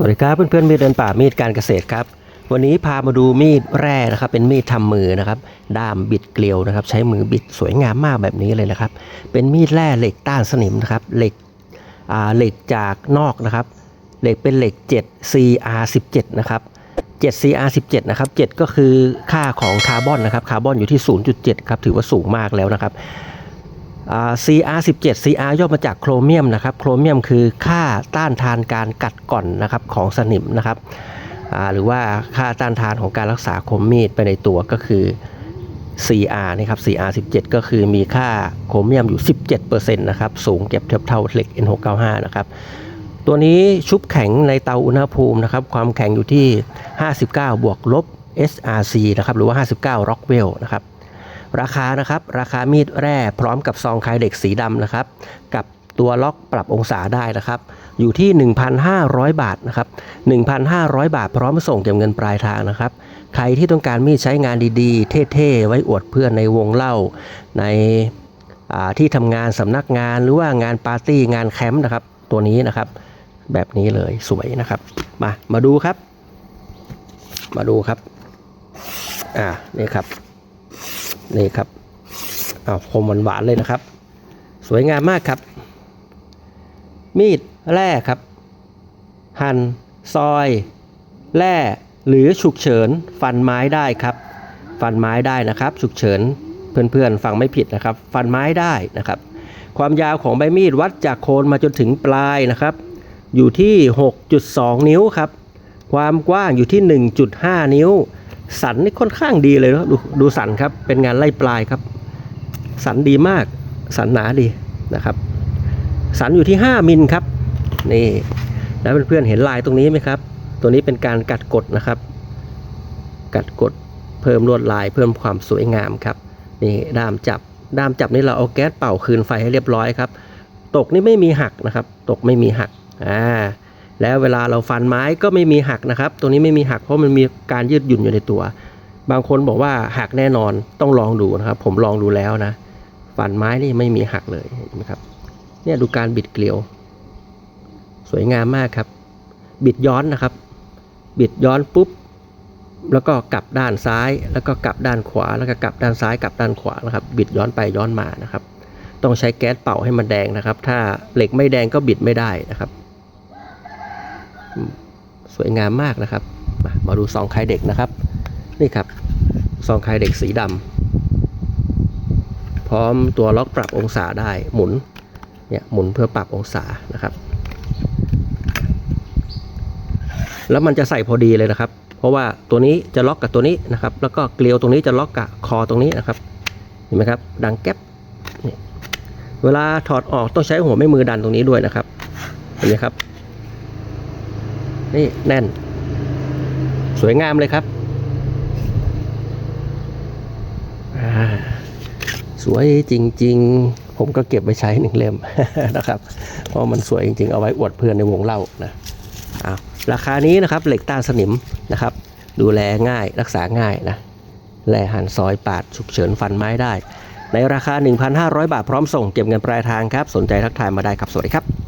สวัสดีครับเพื่อนๆมีดเดินป่ามีดการเกษตรครับ วันนี้พามาดูมีดแร่นะครับ เป็นมีดทำมือนะครับด้ามบิดเกลียวนะครับ ใช้มือบิดสวยงามมากแบบนี้เลยนะครับ เป็นมีดแร่เหล็กต้านสนิมนะครับเหล็กอ่าเหล็กจากนอกนะครับ เหล็กเป็นเหล็ก 7 CR17 นะครับ7 CR17 นะครับ 7 ก็คือค่าของคาร์บอนนะครับคาร์บอนอยู่ที่ 0.7 ครับถือว่าสูงมากแล้วนะครับ CR17 CR ย่อมาจากโครเมียมนะครับ โครเมียมคือค่าต้านทานการกัดก่อนนะครับของสนิมนะครับ หรือว่าค่าต้านทานของการรักษาคมมีดไปในตัวก็คือ CR นะครับ CR17 ก็คือมีค่าโครเมียมอยู่ 17%นะครับ สูงเก็บเทียบเท่าเหล็ก N695 นะครับ ตัวนี้ชุบแข็งในเตาอุณหภูมินะครับ ความแข็งอยู่ที่ 59 บวกลบ SRC นะครับ หรือว่า 59 Rockwell นะครับ ราคานะครับ ราคามีดแร่พร้อมกับซองคายเหล็กสีดำนะครับ กับตัวล็อกปรับองศาได้นะครับ อยู่ที่ 1,500 บาทนะครับ 1,500 บาทพร้อมส่งเก็บเงินปลายทางนะครับ ใครที่ต้องการมีดใช้งานดีๆ เท่ๆ ไว้อวดเพื่อนในวงเล่าในาที่ทำงานสำนักงานหรือว่างานปาร์ตี้งานแคมป์นะครับ ตัวนี้นะครับ แบบนี้เลยสวยนะครับ มามาดูครับ มาดูครับ อ่านี่ครับ นี่ครับอ้าวคมหวานๆเลยนะครับ สวยงามมากครับ มีดแร่ครับ หั่นซอยแร่หรือฉุกเฉินฟันไม้ได้ครับ ฟันไม้ได้นะครับ ฉุกเฉินเพื่อนๆฟังไม่ผิดนะครับ ฟันไม้ได้นะครับ ความยาวของใบมีดวัดจากโคนมาจนถึงปลายนะครับ อยู่ที่ 6.2 นิ้วครับ ความกว้างอยู่ที่ 1.5 นิ้ว สันนี่ค่อนข้างดีเลยนะดูดูสันครับ เป็นงานไล่ปลายครับ สันดีมาก สันหนาดีนะครับ สันอยู่ที่ 5มิลครับ นี่แล้วเพื่อนๆเห็นลายตรงนี้ไหมครับ ตัวนี้เป็นการกัดกดนะครับ กัดกดเพิ่มลวดลายเพิ่มความสวยงามครับ นี่ด้ามจับ ด้ามจับนี่เราเอาแก๊สเป่าคืนไฟให้เรียบร้อยครับ ตกนี่ไม่มีหักนะครับ ตกไม่มีหัก อ่า แล้วเวลาเราฟันไม้ก็ไม่มีหักนะครับ ตัวนี้ไม่มีหักเพราะมันมีการยืดหยุ่นอยู่ในตัว บางคนบอกว่าหักแน่นอนต้องลองดูนะครับ ผมลองดูแล้วนะ ฟันไม้นี่ไม่มีหักเลยนไหมครับ เนี่ยดูการบิดเกลียว สวยงามมากครับ บิดย้อนนะครับ บิดย้อนปุ๊บ แล้วก็กลับด้านซ้าย แล้วก็กลับด้านขวา แล้วก็กลับด้านซ้ายกลับด้านขวานะครับ บิดย้อนไปย้อนมานะครับ ต้องใช้แก๊สเป่าให้มันแดงนะครับ ถ้าเหล็กไม่แดงก็บิดไม่ได้นะครับ สวยงามมากนะครับมามาดูซองไข่เด็กนะครับ นี่ครับซองไข่เด็กสีดำพร้อมตัวล็อกปรับองศาได้หมุนเนี่ยหมุนเพื่อปรับองศานะครับ แล้วมันจะใส่พอดีเลยนะครับ เพราะว่าตัวนี้จะล็อกกับตัวนี้นะครับ แล้วก็เกลียวตรงนี้จะล็อกกับคอตรงนี้นะครับเห็นไหมครับ ดังแก๊ปเวลาถอดออกต้องใช้หัวแม่มือดันตรงนี้ด้วยนะครับเห็นไหมครับ นี่แน่น สวยงามเลยครับ สวยจริง ๆ ผมก็เก็บไว้ใช้หนึ่งเล่มนะครับ เพราะมันสวยจริง ๆ เอาไว้อวดเพื่อนในวงเล่านะอาราคานี้นะครับเหล็กต้านสนิมนะครับ ดูแลง่ายรักษาง่ายนะแลหันซอยปาดฉุกเฉินฟันไม้ได้ ในราคา 1,500 บาทพร้อมส่งเก็บเงินปลายทางครับ สนใจทักทายมาได้ครับ สวัสดีครับ